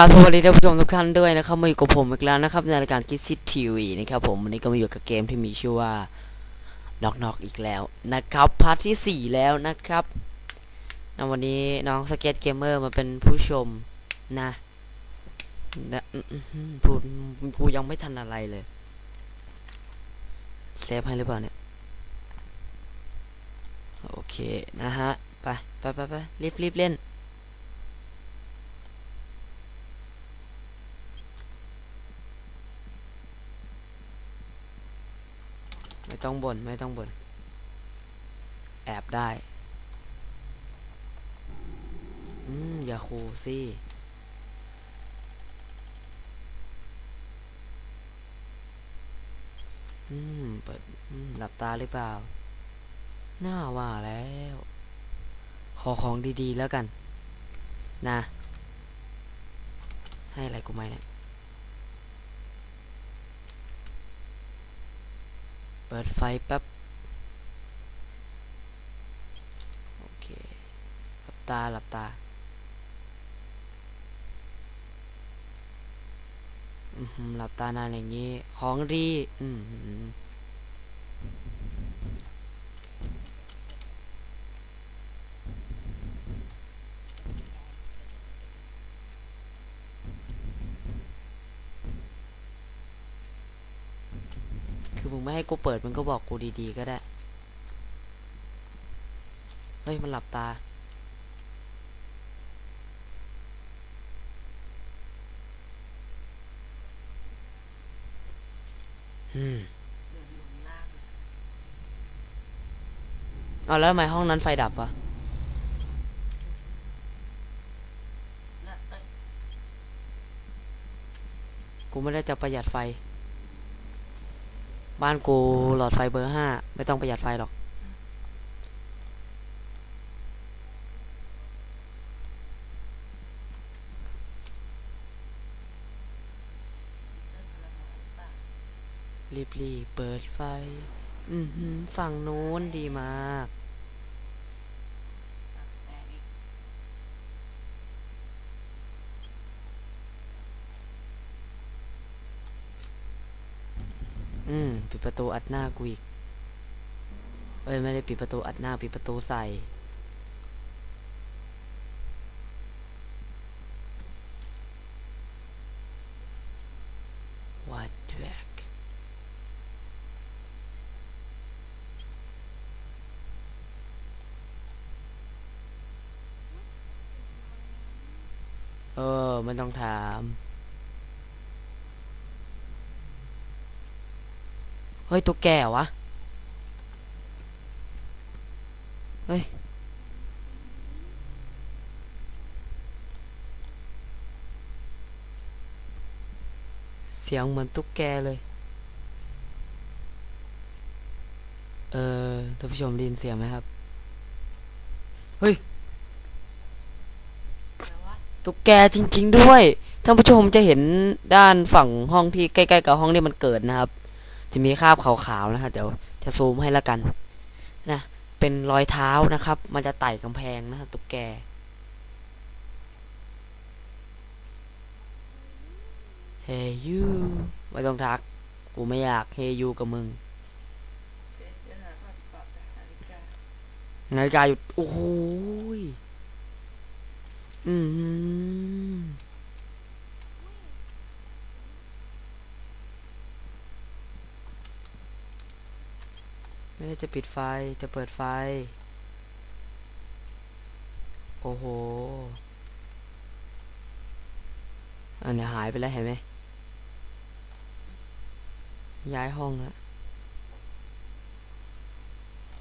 กราบสวัสดีท่านผู้ชมทุกท่านด้วยนะครับมาอยู่กับผมอีกแล้วนะครับในรายการคิดซิททีวีนะครับผมวันนี้ก็มาอยู่กับเกมที่มีชื่อว่าน็อกน็อกอีกแล้วนะครับพาร์ทที่ 4 แล้วนะครับนะวันนี้น้องสเก็ตเกมเมอร์มาเป็นผู้ชมนะนะพูดกูยังไม่ทันอะไรเลยเซฟให้หรือเปล่าเนี่ยโอเคนะฮะไปไปไปไปรีบรีบเล่น ไม่ต้องบน่นไม่ต้องบน่นแอบได้ อืม อย่าคูสิอืม เปิดหลับตาหรือเปล่าน่าว่าแล้ว ขอของดีๆแล้วกัน นะ ให้อะไรกูไหมเนี่ย เปิดไฟแป๊บ โอเค หลับตา หลับตาอืมหลับตานานอย่างนี้ ของดี อืม คือมึงไม่ให้กูเปิดมึงก็บอกกูดีๆก็ได้ เฮ้ย มันหลับตา อืมเอาแล้วทำไมห้องนั้นไฟดับวะกูไม่ได้จะประหยัดไฟ บ้านกูหลอดไฟเบอร์ห้าไม่ต้องประหยัดไฟหรอก รีบรีบๆเปิดไฟอือหือฝั่งนู้นดีมาก อืม ปิ ดประตูอัดหน้ากูอีก เอ้ยไม่ได้ปิดประตูอัดหน้าปิดประตูใส่ What the heck เออไม่ต้องถาม เฮ้ยตัวแกวะ เฮ้ย เสียงเหมือนตุ๊กแกเลย เออท่านผู้ชมได้ยินเสียงไหมครับ เฮ้ย ตุ๊กแกจริง ๆ ด้วย ท่านผู้ชมจะเห็นด้านฝั่งห้องที่ใกล้ ๆ กับห้องที่มันเกิดนะครับ จะมีคราบขาวๆนะฮะเดี๋ยวจะซูมให้ละกันนะเป็นรอยเท้านะครับ มันจะไต่กำแพงนะตุ๊กแกเฮยูไม่ต้องทัก กูไม่อยากเฮยูกับมึงนาฬิกาหยุดโอ้ยอือ ไม่ได้จะปิดไฟจะเปิดไฟ โอ้โหอันนี้หายไปแล้วเห็นไหมย้ายห้องแล้ว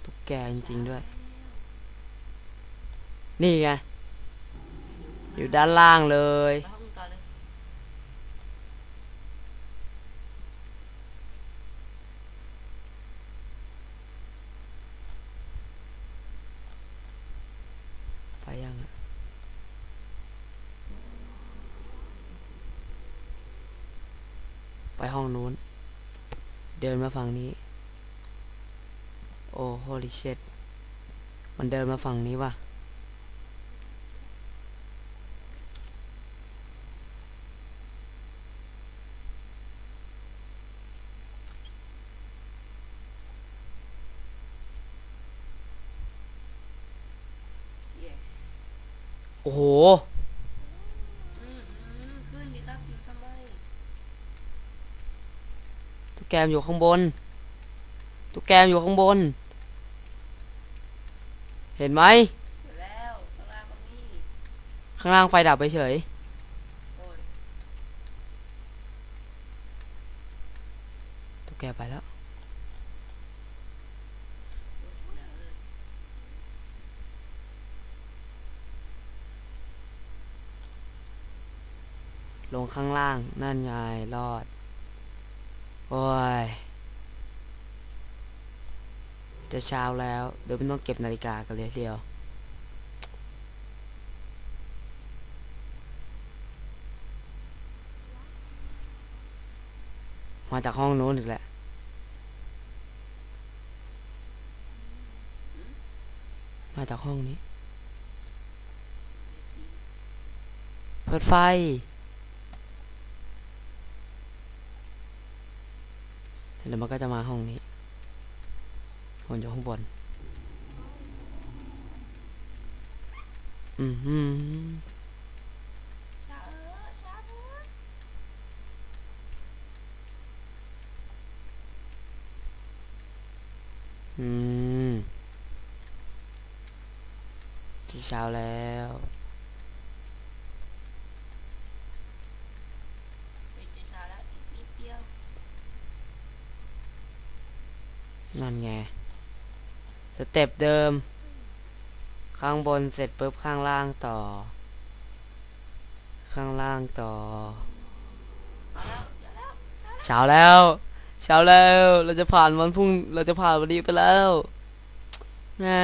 ตุ๊กแกจริงๆด้วย นี่ไง อยู่ด้านล่างเลย ไปห้องนู้น เดินมาฝั่งนี้ โอ้โฮลิเชตมันเดินมาฝั่งนี้ว่ะ โอ้โหขึ้นดีครับคุณสมอ ตุ๊กแกมอยู่ข้างบน ตุ๊กแกมอยู่ข้างบน เห็นไหม แล้วข้างล่างก็มีข้างล่างไฟดับไปเฉย โอ้ยตุ๊กแกไปแล้ว ลงข้างล่าง นั่นไงรอด โอ้ย จะเช้าแล้ว เดี๋ยวไม่ต้องเก็บนาฬิกากันเลยทีเดียว มาจากห้องโน้นอีกแหละมาจากห้องนี้ เปิดไฟ เดี๋ยวมันก็จะมาห้องนี้คนอยู่ข้างบน อือหืออืมที่เช้าแล้ว ไปจะช้าแล้วอีกนิดเดียว นั่นไง สเต็ปเดิม ข้างบนเสร็จปุ๊บข้างล่างต่อ ข้างล่างต่อ เช้าแล้ว เช้าแล้ว เราจะผ่านวันพรุ่ง เราจะผ่านวันนี้ไปแล้วน่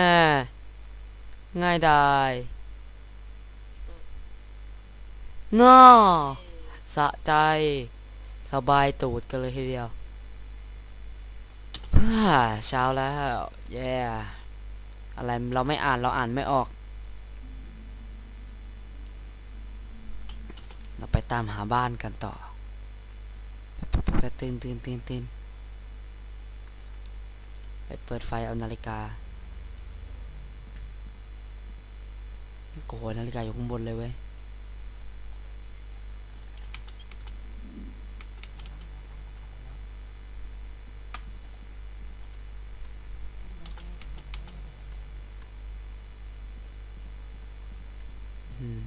ง่ายดายง้อสะใจ สบายตูดกันเลยทีเดียว เช้าแล้วแย่อะไรเราไม่อ่านเราอ่านไม่ออก เราไปตามหาบ้านกันต่อไปตื่นตื่นตื่นตื่นไปเปิดไฟเอานาฬิกาโอ้โหนาฬิกาอยู่ข้างบนเลยเว้ย อืม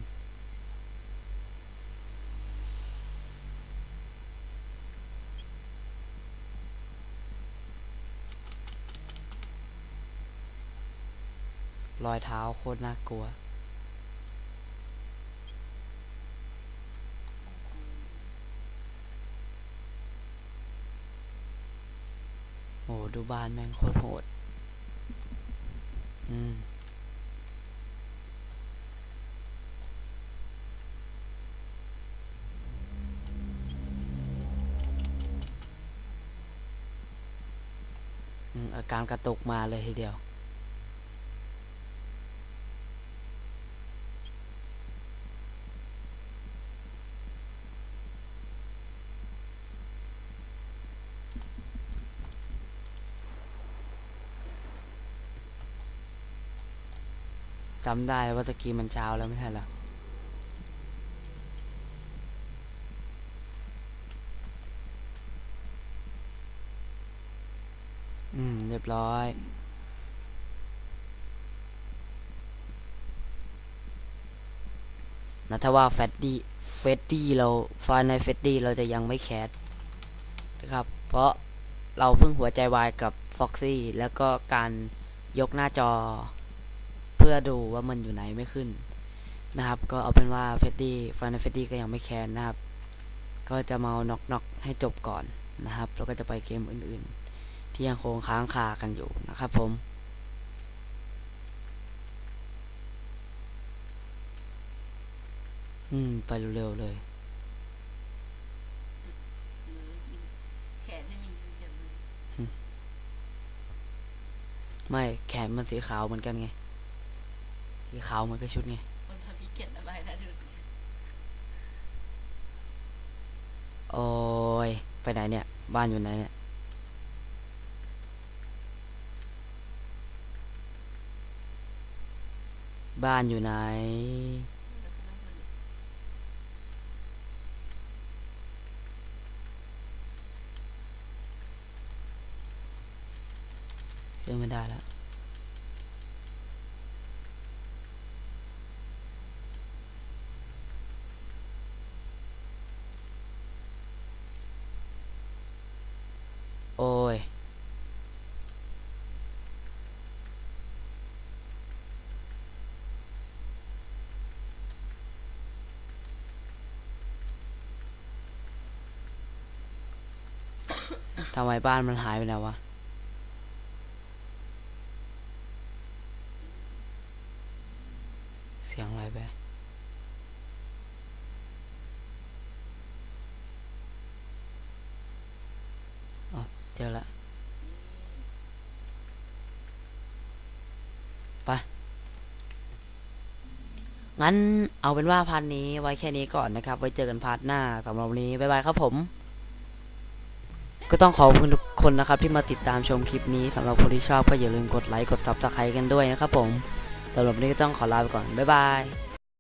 รอยเท้าโคตรน่ากลัว โอ้ดูบ้านแม่งโคตรโหด อืมอืมอาการกระตุกมาเลยทีเดียว จำได้ว่าตะกี้มันเช้าแล้วไม่ใช่หรออืม เรียบร้อย นะถ้าว่าแฟดดี้ เฟดดี้เราไฟในเฟดดี้เราจะยังไม่แคสนะครับ เพราะเราเพิ่งหัวใจวายกับฟ็อกซี่แล้วก็การยกหน้าจอ พื่อดูว่ามันอยู่ไหนไม่ขึ้นนะครับ ก็เอาเป็นว่าเฟดดี้ไฟล์ในเฟดดี้ก็ยังไม่แคสนะครับ ก็จะมาน็อกน็อกให้จบก่อนนะครับ แล้วก็จะไปเกมอื่นๆ ที่ยังคงค้างคากันอยู่นะครับผมอืม ไปเร็วๆเลยหรือยิงแขนให้มันยืนอย่างนี้ไม่แขนมันสีขาวเหมือนกันไง สีขาวเหมือนกับชุดไงคนทำพิเกตอะไรนะดูสิโอ้ยไปไหนเนี่ย บ้านอยู่ไหนเนี่ยบ้านอยู่ไหน เรื่องไม่ได้แล้ว ทำไมบ้านมันหายไปแล้ววะเสียงอะไรไปอ๋อเจอละไปงั้นเอาเป็นว่าพาร์ทนี้ไว้แค่นี้ก่อนนะครับ ไว้เจอกันพาร์ทหน้าสำหรับวันนี้ บ๊ายบายครับผม ก็ต้องขอบคุณทุกคนนะครับที่มาติดตามชมคลิปนี้สำหรับคนที่ชอบก็อย่าลืมกดไลค์กดซับสไครต์กันด้วยนะครับผมสำหรับวันนี้ก็ต้องขอลาไปก่อน บ๊ายบาย